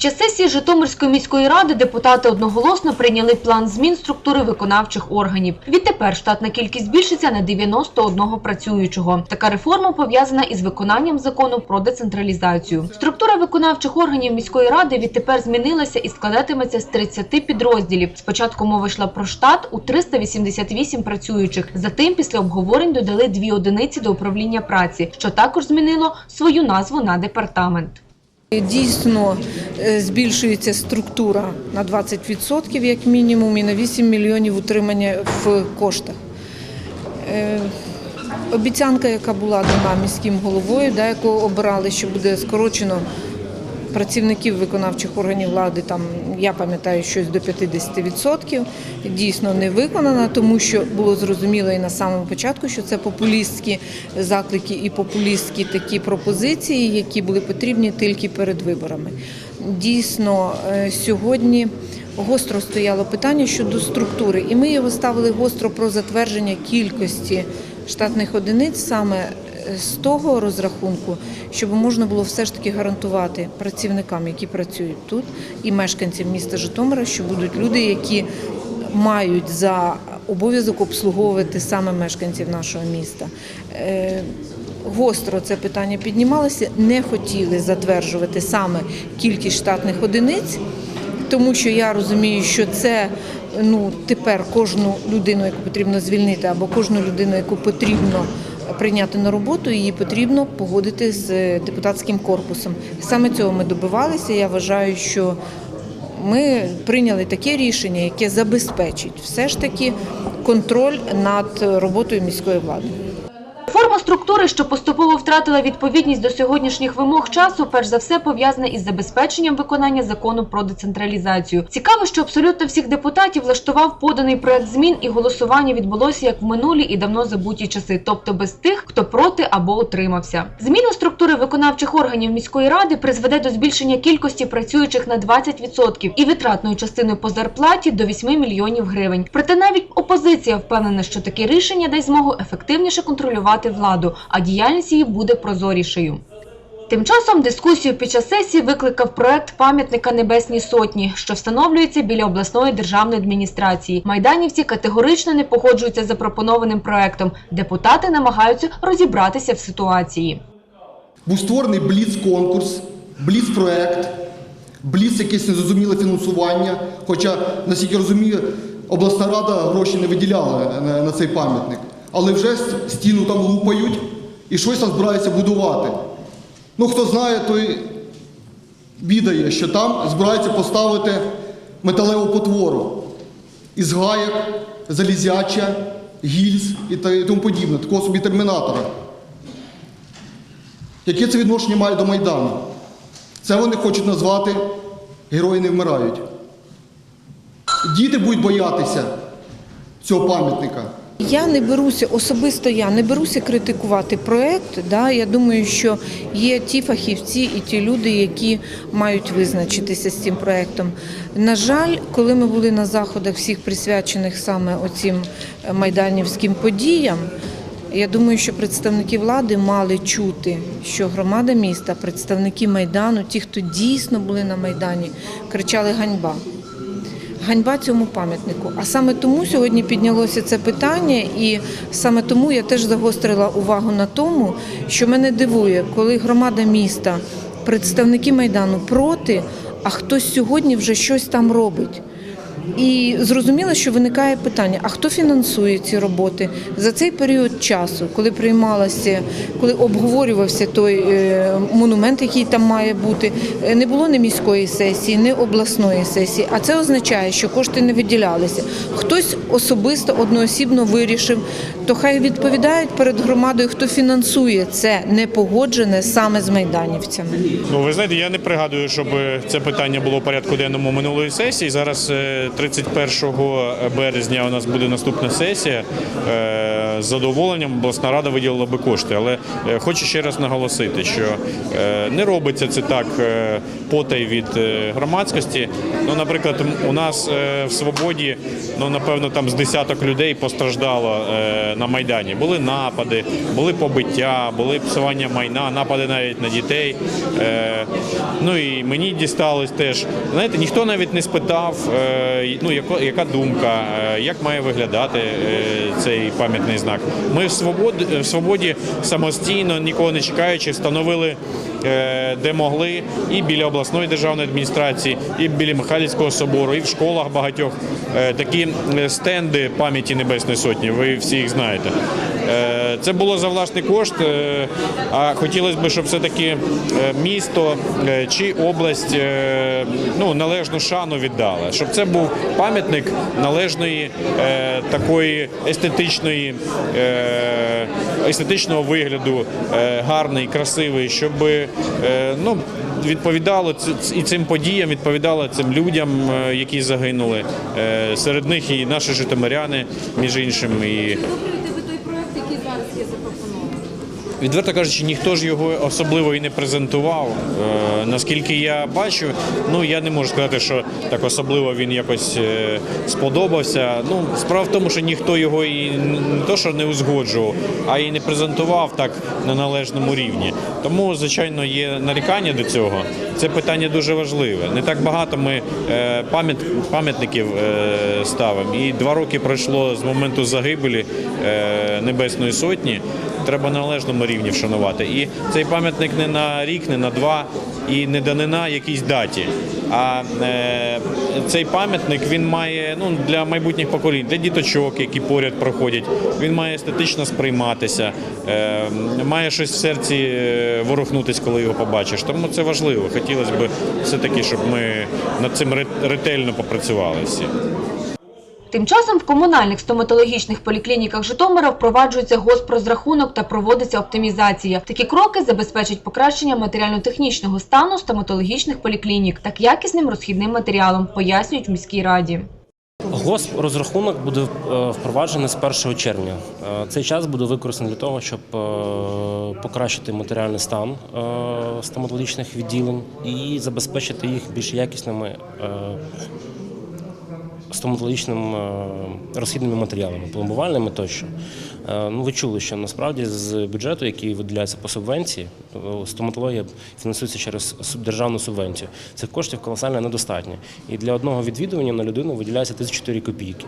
Під час сесії Житомирської міської ради депутати одноголосно прийняли план змін структури виконавчих органів. Відтепер штатна кількість збільшиться на 91 працюючого. Така реформа пов'язана із виконанням закону про децентралізацію. Структура виконавчих органів міської ради відтепер змінилася і складатиметься з 30 підрозділів. Спочатку мова йшла про штат у 388 працюючих. Затим після обговорень додали дві одиниці до управління праці, що також змінило свою назву на департамент. Дійсно е, збільшується структура на 20% як мінімум і на 8 мільйонів утримання в коштах. Е, Обіцянка, яка була дана міським головою, да, яку обирали, що буде скорочено працівників виконавчих органів влади, там я пам'ятаю щось до 50%, дійсно не виконана, тому що було зрозуміло і на самому початку, що це популістські заклики і популістські такі пропозиції, які були потрібні тільки перед виборами. Дійсно, е, сьогодні гостро стояло питання щодо структури, і ми його ставили гостро про затвердження кількості штатних одиниць саме з того розрахунку, щоб можна було все ж таки гарантувати працівникам, які працюють тут, і мешканцям міста Житомира, що будуть люди, які мають за обов'язок обслуговувати саме мешканців нашого міста. Е, Гостро це питання піднімалося, не хотіли затверджувати саме кількість штатних одиниць, тому що я розумію, що це ну тепер кожну людину, яку потрібно звільнити, або кожну людину, яку потрібно прийняти на роботу, її потрібно погодити з депутатським корпусом. Саме цього ми добивалися. Я вважаю, що ми прийняли таке рішення, яке забезпечить все ж таки контроль над роботою міської влади. Форма структури, що поступово втратила відповідність до сьогоднішніх вимог часу, перш за все пов'язана із забезпеченням виконання закону про децентралізацію. Цікаво, що абсолютно всіх депутатів влаштував поданий проект змін, і голосування відбулося як в минулі і давно забуті часи, тобто без тих, хто проти або утримався. Зміна структури виконавчих органів міської ради призведе до збільшення кількості працюючих на 20% і витратної частини по зарплаті до 8 мільйонів гривень. Проте навіть опозиція впевнена, що таке рішення дасть змогу ефективніше контролювати владу, а діяльність її буде прозорішою. Тим часом дискусію під час сесії викликав проект пам'ятника Небесній Сотні, що встановлюється біля обласної державної адміністрації. Майданівці категорично не погоджуються з запропонованим проектом. Депутати намагаються розібратися в ситуації. Був створений бліц-конкурс, бліц-проект, бліц якесь незрозуміле фінансування. Хоча, наскільки розумію, обласна рада гроші не виділяла на цей пам'ятник. Але вже стіну там лупають і щось там збираються будувати. Ну, хто знає, той відає, що там збираються поставити металеву потвору із гаяк, залізяча, гільз і тому подібне, такого собі термінатора. Яке це відношення має до Майдану? Це вони хочуть назвати Герої не вмирають. Діти будуть боятися цього пам'ятника. Я не беруся особисто. Я не беруся критикувати проект. Да, я думаю, що є ті фахівці і ті люди, які мають визначитися з цим проектом. На жаль, коли ми були на заходах, всіх присвячених саме оцім е, майданівським подіям. Я думаю, що представники влади мали чути, що громада міста, представники майдану, ті, хто дійсно були на майдані, кричали ганьба. Ганьба цьому пам'ятнику. А саме тому сьогодні піднялося це питання, і саме тому я теж загострила увагу на тому, що мене дивує, коли громада міста, представники майдану проти, а хтось сьогодні вже щось там робить. І зрозуміло, що виникає питання: а хто фінансує ці роботи за цей період часу, коли приймалося, коли обговорювався той е, монумент, який там має бути, е, не було ні міської сесії, ні обласної сесії. А це означає, що кошти не виділялися. Хтось особисто одноосібно вирішив, то хай відповідають перед громадою, хто фінансує це непогоджене саме з майданівцями. Ну, ви знаєте, я не пригадую, щоб це питання було в порядку денному минулої сесії. Зараз е, 31 березня у нас буде наступна сесія. Е, З задоволенням обласна рада виділила би кошти. Але е, хочу ще раз наголосити, що е, не робиться це так потай від громадськості. Ну, наприклад, у нас в свободі, ну напевно, там з десяток людей постраждало на Майдані. Були напади, були побиття, були псування майна, напади навіть на дітей. Ну і мені дісталось теж. Знаєте, ніхто навіть не спитав, е, ну, яка думка, е, як має виглядати е, цей пам'ятний знак. Ми в свободі, в свободі самостійно, нікого не чекаючи, встановили. Де могли, і біля обласної державної адміністрації, і біля Михайлівського собору, і в школах багатьох такі стенди пам'яті Небесної Сотні. Ви всі їх знаєте. Е, Це було за власний кошт. е, А хотілося б, щоб все-таки е, місто чи область ну, належну шану віддала, щоб це був пам'ятник належної такої естетичної, естетичного вигляду, гарний, красивий, щоб ну, відповідало і цим подіям, відповідало цим людям, які загинули. Серед них і наші житомиряни, між іншим. І Підтримуєте ви той проект, який зараз є запропонований? Відверто кажучи, ніхто ж його особливо і не презентував. Е, наскільки я бачу, ну я не можу сказати, що так особливо він якось е, сподобався. Ну, справа в тому, що ніхто його і не то, що не узгоджував, а і не презентував так на належному рівні. Тому, звичайно, є нарікання до цього. Це питання дуже важливе. Не так багато ми е, пам'ят, пам'ятників ставимо. І два роки пройшло з моменту загибелі Небесної Сотні. Треба на належному рівні вшанувати. І цей пам'ятник не на рік, не на два, і не данина якійсь даті. А е, цей пам'ятник він має ну, для майбутніх поколінь, для діточок, які поряд проходять. Він має естетично сприйматися, е, має щось в серці е, ворухнутись, коли його побачиш. Тому це важливо. Хотілося б все-таки, щоб ми над цим ретельно попрацювали всі. Тим часом в комунальних стоматологічних поліклініках Житомира впроваджується госпрозрахунок та проводиться оптимізація. Такі кроки забезпечать покращення матеріально-технічного стану стоматологічних поліклінік та якісним розхідним матеріалом, пояснюють в міській раді. Госпрозрахунок буде е, впроваджений з 1 червня. Е, Цей час буде використаний для того, щоб е, покращити матеріальний стан стоматологічних відділень і забезпечити їх більш якісними е, стоматологічними е, розхідними матеріалами, пломбувальними тощо. Е, Ну, ви чули, що насправді з бюджету, який виділяється по субвенції, стоматологія фінансується через державну субвенцію. Цих коштів колосально недостатньо. І для одного відвідування на людину виділяється 34 копійки.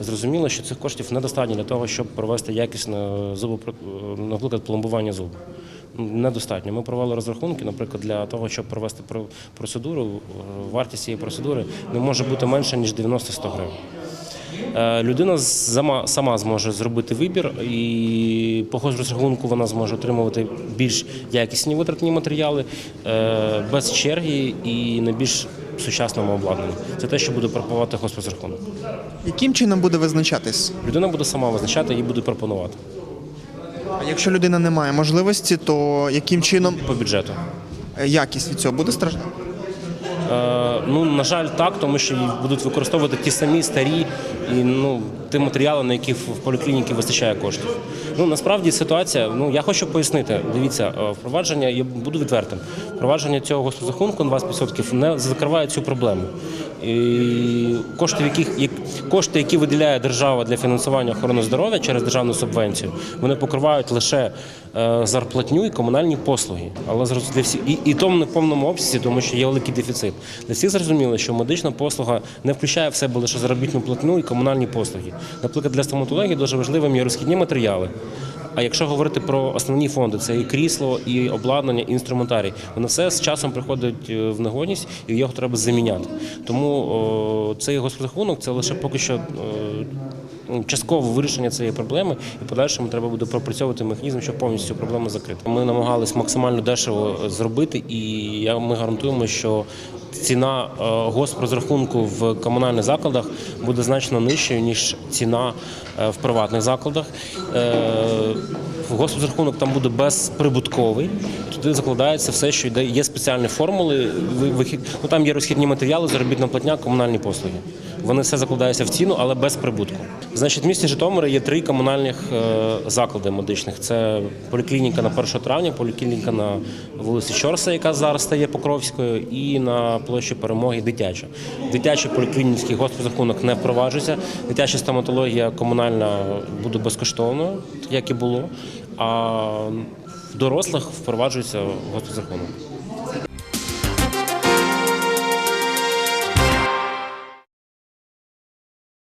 Зрозуміло, що цих коштів недостатньо для того, щоб провести якісне зубопро... наприклад, пломбування зубу. Недостатньо. Ми провели розрахунки, наприклад, для того, щоб провести про- процедуру, е, вартість цієї процедури не може бути менше, ніж 90-100 гривень. Е, Людина сама, зможе зробити вибір, і по розрахунку вона зможе отримувати більш якісні витратні матеріали е, без черги і на більш сучасному обладнанні. Це те, що буде пропонувати госпрозрахунок. Яким чином буде визначатись? Людина буде сама визначати і буде пропонувати А якщо людина не має можливості, то яким чином по бюджету. е, якість від цього буде страждати? Е, ну, на жаль, так, тому що будуть використовувати ті самі старі і ну, ті матеріали, на які в поліклініки вистачає коштів. Ну насправді ситуація, ну я хочу пояснити. Дивіться, е, впровадження, я буду відвертим. Впровадження цього госпрозрахунку на 20% не закриває цю проблему. І кошти, яких як кошти, які виділяє держава для фінансування охорони здоров'я через державну субвенцію, вони покривають лише е, зарплатню і комунальні послуги. Але для всіх і, і тому не в повному обсязі, тому що є великий дефіцит. Для всіх зрозуміло, що медична послуга не включає в себе лише заробітну платню і комунальні послуги. Наприклад, для стоматології дуже важливим є розхідні матеріали. А якщо говорити про основні фонди, це і крісло, і обладнання, і інструментарій. Воно все з часом приходить е, в негодність і його треба заміняти. Тому цей госпрахунок це лише поки що. е, ну, Часткове вирішення цієї проблеми, і в подальшому треба буде пропрацьовувати механізм, щоб повністю цю проблему закрити. Ми намагались максимально дешево зробити, і ми гарантуємо, що ціна е, госпрозрахунку в комунальних закладах буде значно нижчою ніж ціна е, в приватних закладах. Госпрахунок там буде безприбутковий. Туди закладається все, що йде. Є спеціальні формули. Вихід ну там є розхідні матеріали, заробітна платня, комунальні послуги. Вони все закладаються в ціну, але без прибутку. Значить, в місті Житомира є три комунальних е, заклади медичних: це поліклініка на 1 травня, поліклініка на вулиці Чорса, яка зараз стає Покровською, і на площі Перемоги дитяча. Дитячий поліклінічний госпрахунок не впроваджується. Дитяча стоматологія комунальна буде безкоштовною, як і було. А в дорослих впроваджується госпрахунок.